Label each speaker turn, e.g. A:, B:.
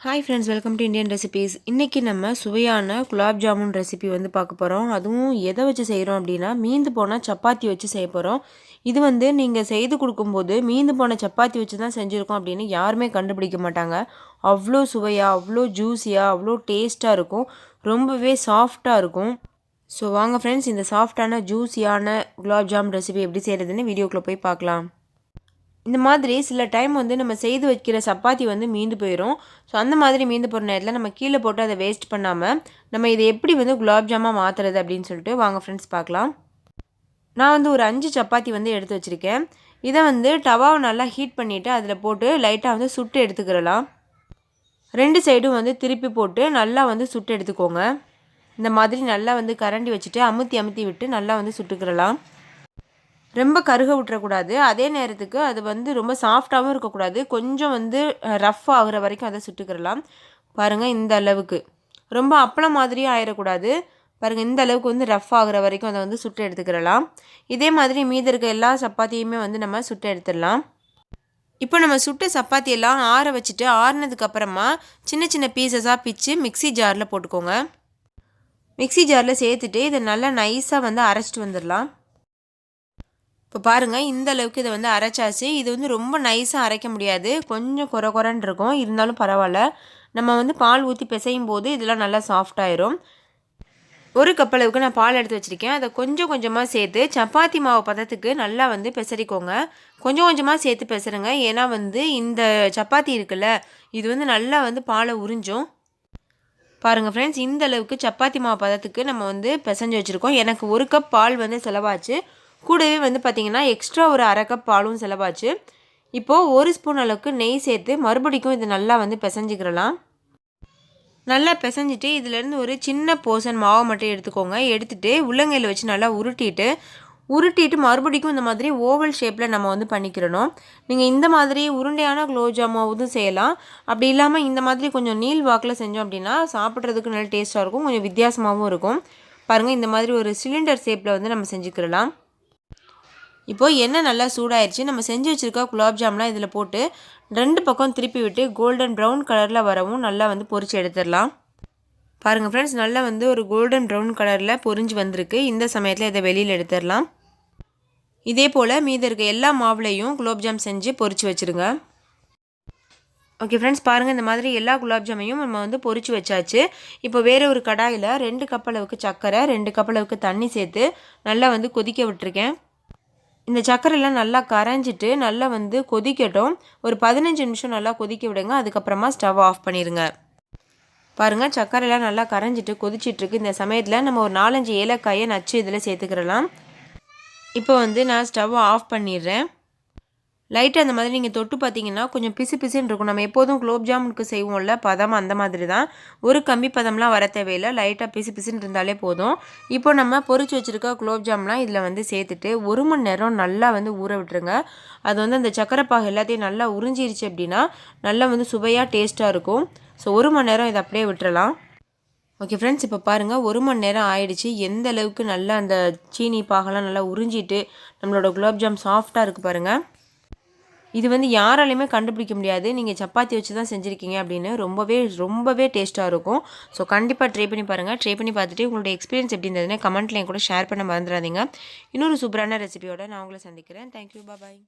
A: Hi friends welcome to Indian recipes இன்றைக்கி நம்ம சுவையான குலாப் ஜாமுன் ரெசிபி வந்து பார்க்க போகிறோம் அதுவும் எதை வச்சு செய்கிறோம் அப்படின்னா மீந்து போனால் சப்பாத்தி வச்சு செய்ய போகிறோம் இது வந்து நீங்கள் செய்து கொடுக்கும்போது மீந்து போன சப்பாத்தி வச்சு தான் செஞ்சுருக்கோம் அப்படின்னு யாருமே கண்டுபிடிக்க மாட்டாங்க. அவ்வளோ சுவையாக அவ்வளோ ஜூஸியாக அவ்வளோ டேஸ்ட்டாக இருக்கும். ரொம்பவே சாஃப்டாக இருக்கும். ஸோ வாங்க ஃப்ரெண்ட்ஸ் இந்த சாஃப்டான ஜூஸியான குலாப் ஜாம் ரெசிபி எப்படி செய்கிறதுன்னு வீடியோக்குள்ளே போய் பார்க்கலாம். இந்த மாதிரி சில டைம் வந்து நம்ம செய்து வைக்கிற சப்பாத்தி வந்து மீந்து போயிடும் ஸோ அந்த மாதிரி மீந்து போகிற நேரத்தில் நம்ம கீழே போட்டு அதை வேஸ்ட் பண்ணாமல் நம்ம இதை எப்படி வந்து குலாப் ஜாமாக மாற்றுறது அப்படின்னு சொல்லிட்டு வாங்க ஃப்ரெண்ட்ஸ் பார்க்கலாம். நான் வந்து ஒரு அஞ்சு சப்பாத்தி வந்து எடுத்து வச்சுருக்கேன். இதை வந்து டவாவை நல்லா ஹீட் பண்ணிவிட்டு அதில் போட்டு லைட்டாக வந்து சுட்டு எடுத்துக்கிறலாம் ரெண்டு சைடும் வந்து திருப்பி போட்டு நல்லா வந்து சுட்டு எடுத்துக்கோங்க. இந்த மாதிரி நல்லா வந்து கரண்டி வச்சுட்டு அமுத்தி அமுத்தி விட்டு நல்லா வந்து சுட்டுக்கிறலாம் ரொம்ப கருக விட்டுறக்கூடாது. அதே நேரத்துக்கு அது வந்து ரொம்ப சாஃப்டாகவும் இருக்கக்கூடாது. கொஞ்சம் வந்து ரஃப் ஆகிற வரைக்கும் அதை சுட்டுக்கிறலாம் பாருங்கள் இந்த அளவுக்கு. ரொம்ப அப்பளம் மாதிரியும் ஆயிடக்கூடாது பாருங்கள் இந்த அளவுக்கு வந்து ரஃப் ஆகிற வரைக்கும் அதை வந்து சுட்டு எடுத்துக்கிறலாம் இதே மாதிரி மீதி இருக்க எல்லா சப்பாத்தியுமே வந்து நம்ம சுட்டு எடுத்துடலாம். இப்போ நம்ம சுட்ட சப்பாத்தி எல்லாம் ஆற வச்சுட்டு ஆறினதுக்கப்புறமா சின்ன சின்ன பீசஸாக பிச்சு மிக்சி ஜாரில் போட்டுக்கோங்க. மிக்சி ஜாரில் சேர்த்துட்டு இதை நல்லா நைஸாக வந்து அரைச்சிட்டு வந்துடலாம். இப்போ பாருங்கள் இந்த அளவுக்கு இதை வந்து அரைச்சாச்சு. இது வந்து ரொம்ப நைஸாக அரைக்க முடியாது. கொஞ்சம் குறை குறைன்னு இருக்கும். இருந்தாலும் பரவாயில்ல. நம்ம வந்து பால் ஊற்றி பிசையும் போது இதெல்லாம் நல்லா சாஃப்டாயிரும் ஒரு கப் அளவுக்கு நான் பால் எடுத்து வச்சுருக்கேன். அதை கொஞ்சம் கொஞ்சமாக சேர்த்து சப்பாத்தி மாவு பதத்துக்கு நல்லா வந்து பிசறிக்கோங்க. கொஞ்சம் கொஞ்சமாக சேர்த்து பெசருங்க. ஏன்னா வந்து இந்த சப்பாத்தி இருக்குல்ல இது வந்து நல்லா வந்து பாலை உறிஞ்சும். பாருங்கள் ஃப்ரெண்ட்ஸ் இந்த அளவுக்கு சப்பாத்தி மாவு பதத்துக்கு நம்ம வந்து பிசைஞ்சு வச்சுருக்கோம். எனக்கு ஒரு கப் பால் வந்து செலவாச்சு. கூடவே வந்து பார்த்திங்கன்னா எக்ஸ்ட்ரா ஒரு அரை கப் பாலும் செலவாச்சு. இப்போது ஒரு ஸ்பூன் அளவுக்கு நெய் சேர்த்து மறுபடிக்கும் இது நல்லா வந்து பிசைஞ்சிக்கிறலாம் நல்லா பிசைஞ்சிட்டு இதிலேருந்து ஒரு சின்ன போர்ஷன் மாவை மட்டும் எடுத்துக்கோங்க. எடுத்துகிட்டு உள்ளங்கையில் வச்சு நல்லா உருட்டிட்டு உருட்டிட்டு மறுபடிக்கும் இந்த மாதிரி ஓவல் ஷேப்பில் நம்ம வந்து பண்ணிக்கிறணும் நீங்கள் இந்த மாதிரி உருண்டையான குலோப்ஜாமாவும் செய்யலாம். அப்படி இல்லாமல் இந்த மாதிரி கொஞ்சம் நீல் வாக்கில் செஞ்சோம் அப்படின்னா சாப்பிட்றதுக்கு நல்ல டேஸ்ட்டாக இருக்கும். கொஞ்சம் வித்தியாசமாகவும் இருக்கும். பாருங்கள் இந்த மாதிரி ஒரு சிலிண்டர் ஷேப்பில் வந்து நம்ம செஞ்சுக்கிறலாம் இப்போது எண்ணெய் நல்லா சூடாயிருச்சு நம்ம செஞ்சு வச்சுருக்க குலாப் ஜாம்லாம் இதில் போட்டு ரெண்டு பக்கம் திருப்பி விட்டு கோல்டன் ப்ரௌன் கலரில் வரவும் நல்லா வந்து பொறிச்சு எடுத்துடலாம். பாருங்கள் ஃப்ரெண்ட்ஸ் நல்லா வந்து ஒரு கோல்டன் ப்ரௌன் கலரில் பொறிஞ்சு வந்திருக்கு. இந்த சமயத்தில் இதை வெளியில் எடுத்துடலாம். இதே போல் மீதி இருக்க எல்லா மாவுலையும் குலோப்ஜாம் செஞ்சு பொறிச்சு வச்சுருங்க. ஓகே ஃப்ரெண்ட்ஸ் பாருங்கள் இந்த மாதிரி எல்லா குலாப்ஜாமையும் நம்ம வந்து பொறிச்சு வச்சாச்சு. இப்போ வேறு ஒரு கடாயில் ரெண்டு கப் அளவுக்கு சர்க்கரை ரெண்டு கப் அளவுக்கு தண்ணி சேர்த்து நல்லா வந்து கொதிக்க விட்டுருக்கேன். இந்த சர்க்கரைலாம் நல்லா கரைஞ்சிட்டு நல்லா வந்து கொதிக்கட்டும். ஒரு பதினஞ்சு நிமிஷம் நல்லா கொதிக்க விடுங்க. அதுக்கப்புறமா ஸ்டவ் ஆஃப் பண்ணிடுங்க பாருங்கள் சர்க்கரைலாம் நல்லா கரைஞ்சிட்டு கொதிச்சிட்ருக்கு. இந்த சமயத்தில் நம்ம ஒரு நாலஞ்சு ஏலக்காயை நச்சு இதில் சேர்த்துக்கிறலாம் இப்போ வந்து நான் ஸ்டவ் ஆஃப் பண்ணிடுறேன். லைட்டாக அந்த மாதிரி நீங்கள் தொட்டு பார்த்தீங்கன்னா கொஞ்சம் பிசு பிசுன்னு இருக்கும். நம்ம எப்போதும் குலோப் ஜாமுனுக்கு செய்வோம்ல பதம் அந்த மாதிரி தான் ஒரு கம்பி பதம்லாம் வர தேவையில்லை. லைட்டாக பிசு பிசுன்னு இருந்தாலே போதும். இப்போ நம்ம பொறிச்சு வச்சுருக்க குலோப் ஜாம்லாம் இதில் வந்து சேர்த்துட்டு ஒரு மணி நேரம் நல்லா வந்து ஊற விட்டுருங்க. அது வந்து அந்த சக்கரைப்பாக எல்லாத்தையும் நல்லா உறிஞ்சிருச்சு அப்படின்னா நல்லா வந்து சுவையாக டேஸ்ட்டாக இருக்கும். ஸோ ஒரு மணி நேரம் இதை அப்படியே விட்டுறலாம். ஓகே ஃப்ரெண்ட்ஸ் இப்போ பாருங்கள் ஒரு மணி நேரம் ஆயிடுச்சு. எந்த அளவுக்கு நல்லா அந்த சீனி பாகெல்லாம் நல்லா உறிஞ்சிட்டு நம்மளோட குலாப்ஜாம் சாஃப்டாக இருக்குது பாருங்கள் இது வந்து யாராலையுமே கண்டுபிடிக்க முடியாது. நீங்கள் சப்பாத்தி வச்சு தான் செஞ்சுருக்கீங்க அப்படின்னு ரொம்பவே ரொம்பவே டேஸ்ட்டாக இருக்கும். ஸோ கண்டிப்பாக ட்ரை பண்ணி பாருங்கள் ட்ரை பண்ணி பார்த்துட்டு உங்களோட எக்ஸ்பீரியன்ஸ் எப்படி இருந்ததுன்னு கமெண்ட்டில் கூட ஷேர் பண்ண மறந்துடாதீங்க. இன்னொரு சூப்பரான ரெசிபியோட நான் உங்களை சந்திக்கிறேன். Thank you bye